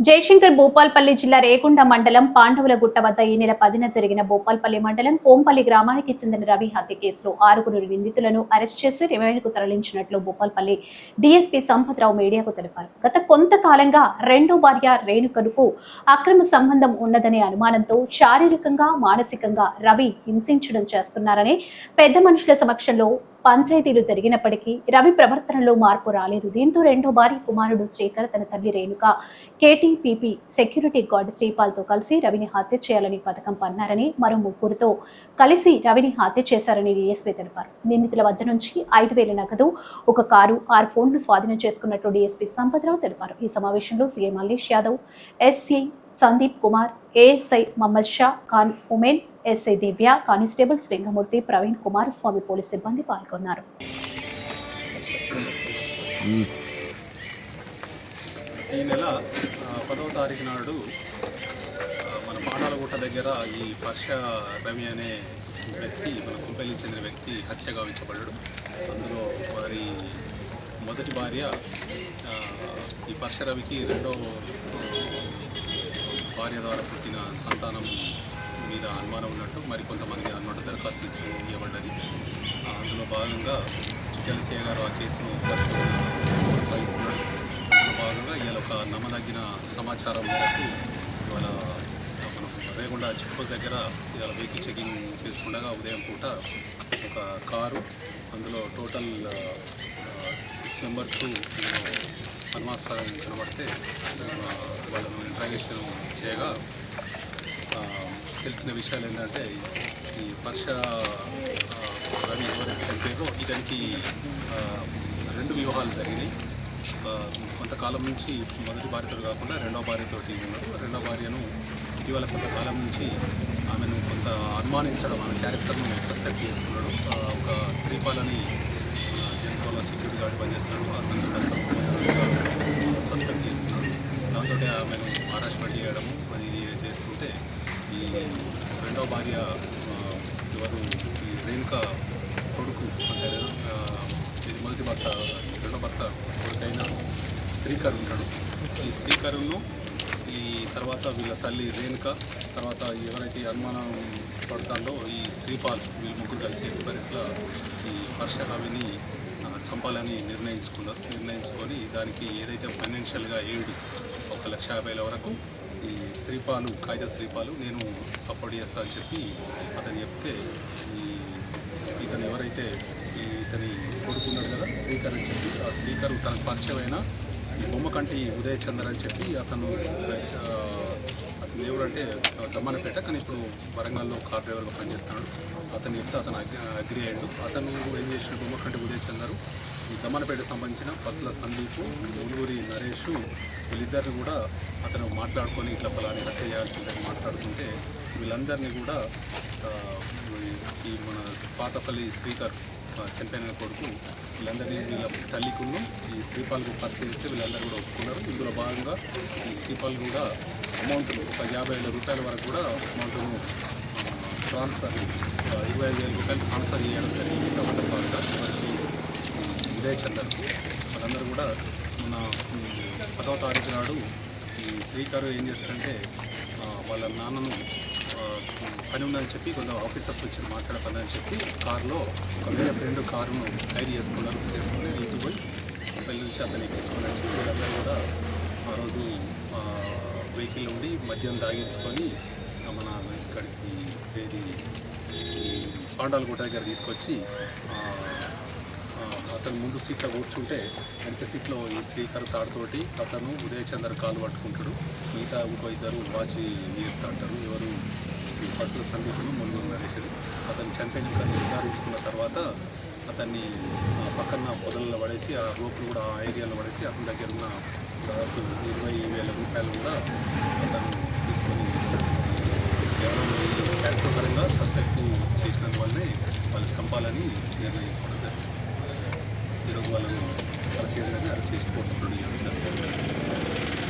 జయశంకర్ భూపాల్పల్లి జిల్లా రేకుండ మండలం పాండవుల గుట్ట వద్ద ఈ నెల పదిన జరిగిన భూపాల్పల్లి మండలం కోంపల్లి గ్రామానికి చెందిన రవి హత్య కేసులో ఆరుగురు నిందితులను అరెస్ట్ చేసి రిమాండ్కు తరలించినట్లు భూపాల్పల్లి డీఎస్పీ సంపత్రావు మీడియాకు తెలిపారు. గత కొంతకాలంగా రెండో భార్య రేణుకనుకు అక్రమ సంబంధం ఉన్నదనే అనుమానంతో శారీరకంగా మానసికంగా రవి హింసించడం చేస్తున్నారని పెద్ద మనుషుల సమక్షంలో పంచాయతీలు జరిగినప్పటికీ రవి ప్రవర్తనలో మార్పు రాలేదు. దీంతో రెండో భార్య కుమారుడు శ్రీకర్ తన తల్లి రేణుక కేటీపీపీ సెక్యూరిటీ గార్డ్ శ్రీపాల్తో కలిసి రవిని హత్య చేయాలని పథకం పన్నారని మరో ముగ్గురుతో కలిసి రవిని హత్య చేశారని డీఎస్పీ తెలిపారు. నిందితుల వద్ద నుంచి ఐదు వేల నగదు ఒక కారు ఆరు ఫోన్లు స్వాధీనం చేసుకున్నట్లు డీఎస్పీ సంపత్రావు తెలిపారు. ఈ సమావేశంలో CM Mallesh Yadav SC Sandeep Kumar ASI Mohammed Shah Khan women SI Divya constables శ్రీంగమూర్తి Praveen Kumaraswamy police సిబ్బంది పాల్గొన్నారు. ఈ నెల పదవ తారీఖు నాడు మన పాడాలగుట్ట దగ్గర ఈ పర్ష రవి అనే వ్యక్తి మన కుంపెల్లి చెందిన వ్యక్తి హత్య గావించబడ్డాడు. అందులో వారి మొదటి భార్య ఈ పర్ష రవికి రెండవ భార్య ద్వారా పుట్టిన సంతానం మీద అనుమానం ఉన్నట్టు మరికొంతమంది అన్నట్టు దరఖాస్తు ఇచ్చి ఇవ్వబడ్డది. అందులో భాగంగా చిట్టెలసయ్య గారు ఆ కేసును కొనసాగిస్తున్నాడు అందులో భాగంగా ఇవాళ ఒక నమ్మదగిన సమాచారం మేరకు ఇవాళ మనం రేగొండ చెక్ పోస్ట్ దగ్గర ఇవాళ వెహికల్ చెకింగ్ చేస్తుండగా ఉదయం పూట ఒక కారు అందులో టోటల్ సిక్స్ మెంబర్స్ అనుమాస్కారం కనబడితే వాళ్ళను ఇంట్రాగేషన్ చేయగా తెలిసిన విషయాలు ఏంటంటే ఈ వర్ష రవి ఎవరైతే ఇతనికి రెండు వివాహాలు జరిగినాయి. కొంతకాలం నుంచి మొదటి భార్యతో కాకుండా రెండో భార్యతో ఉన్నారు. రెండో భార్యను ఇటీవల కొంతకాలం నుంచి ఆమెను కొంత అనుమానించడం ఆమె క్యారెక్టర్ను సస్పెక్ట్ చేస్తున్నాడు. ఒక శ్రీపాలని జనకోలో సెక్యూరిటీ గార్డ్ పనిచేస్తున్నాడు. అతను సస్పెక్ట్ చేస్తున్నాడు. దాంతో ఆమెను హరాస్మెంట్ చేయడము అది చేస్తుంటే రెండవ భార్య ఎవరు ఈ రేణుక కొడుకు అంటే ఇది మొదటి భర్త రెండో భర్త కొడుకైన శ్రీకర్ ఉంటాడు ఈ శ్రీకరును ఈ తర్వాత వీళ్ళ తల్లి రేణుక తర్వాత ఎవరైతే అనుమానం పడతాడో ఈ శ్రీపాల్ వీళ్ళు ముగ్గురు కలిసి ఎట్టి ఈ వర్షరావిని చంపాలని నిర్ణయించుకున్నారు నిర్ణయించుకొని దానికి ఏదైతే ఫైనాన్షియల్గా ఎయిడ్ ఒక లక్ష యాభైల వరకు ఈ శ్రీపాలు కాగిత శ్రీపాలు నేను సపోర్ట్ చేస్తా అని చెప్పి అతను చెప్తే ఈ ఇతను ఎవరైతే ఈ ఇతని కొడుకున్నాడు కదా శ్రీకర్ అని చెప్పి ఆ శ్రీకర్ తనకు పరిచయమైన ఈ బొమ్మకంటి ఉదయ చంద్ర అని చెప్పి అతను ఆ, దేవుడు అంటే దమ్మనపేట కానీ ఇప్పుడు వరంగల్లో కార్ డ్రైవర్గా పనిచేస్తున్నాడు. అతను చెప్తే అతను అగ్రి అయ్యాడు. అతను ఏం చేసిన బొమ్మకంటి ఉదయ చంద్ర ఈ దమ్మనపేట సంబంధించిన బస్సుల సందీపు ములుగురి నరేష్ వీళ్ళిద్దరిని కూడా అతను మాట్లాడుకొని ఇట్లా ఫలాన్ని రద్దు చేయాల్సిందని మాట్లాడుతుంటే వీళ్ళందరినీ కూడా ఈ మన పాతపల్లి స్పీకర్ ఆ, చనిపోయిన కొడుకు వీళ్ళందరినీ వీళ్ళ తల్లికును ఈ శ్రీపాల్కు పరిచయిస్తే వీళ్ళందరూ కూడా ఒప్పుకున్నారు. ఇందులో భాగంగా ఈ శ్రీపాల్ కూడా అమౌంట్ను ఒక యాభై వేల రూపాయల వరకు కూడా అమౌంట్ను ట్రాన్స్ఫర్ ఇరవై ఐదు వేల రూపాయలు ట్రాన్స్ఫర్ చేయడం జరిగింది. కాబట్టి వారికి విజయ్ వాళ్ళందరూ కూడా మన పదవ తారీఖు నాడు ఈ శ్రీకారు ఏం చేస్తారంటే వాళ్ళ నాన్నను పని ఉందని చెప్పి కొంత ఆఫీసర్స్ వచ్చి మాట్లాడతానని చెప్పి కారులో ఒక వేరే ఫ్రెండ్ కారును ఖైరీ చేసుకున్నారు చేసుకుని ఇంటికి పోయి పెళ్ళి నుంచి అతన్ని ఎక్కించుకొని వచ్చి వీళ్ళందరూ కూడా ఆ రోజు వెహికల్ ఉండి మద్యం తాగించుకొని మన ఇక్కడికి ఏది ఈ పాండాలగుట్ట దగ్గర తీసుకొచ్చి అతను ముందు సీట్లో కూర్చుంటే వెనక సీట్లో ఈ స్పీకర్ తాడుతోటి అతను ఉదయ్ చంద్ర కాలు పట్టుకుంటాడు. మిగతా ఇంకో ఇద్దరు వాచి వేస్తూ అంటారు. ఎవరు బస్సుల సందీపులు ముందు నడిచాడు అతను చనిపోయినాక నిర్ధారించుకున్న తర్వాత అతన్ని పక్కన పొదల్లో పడేసి ఆ రోడ్లు కూడా ఆ ఏరియాలో పడేసి అతని దగ్గర ఉన్న దాదాపు ఇరవై వేల రూపాయలు కూడా అతను తీసుకొని కేవలం ఈ క్యారెక్టర్ పరంగా సస్పెక్ట్ చేసినందువల్లనే వాళ్ళు చంపాలని నిర్ణయించుకోవడం ఈరోజు వాళ్ళను అరెస్ట్ చేయడం అరెస్ట్ చేసి కోర్టు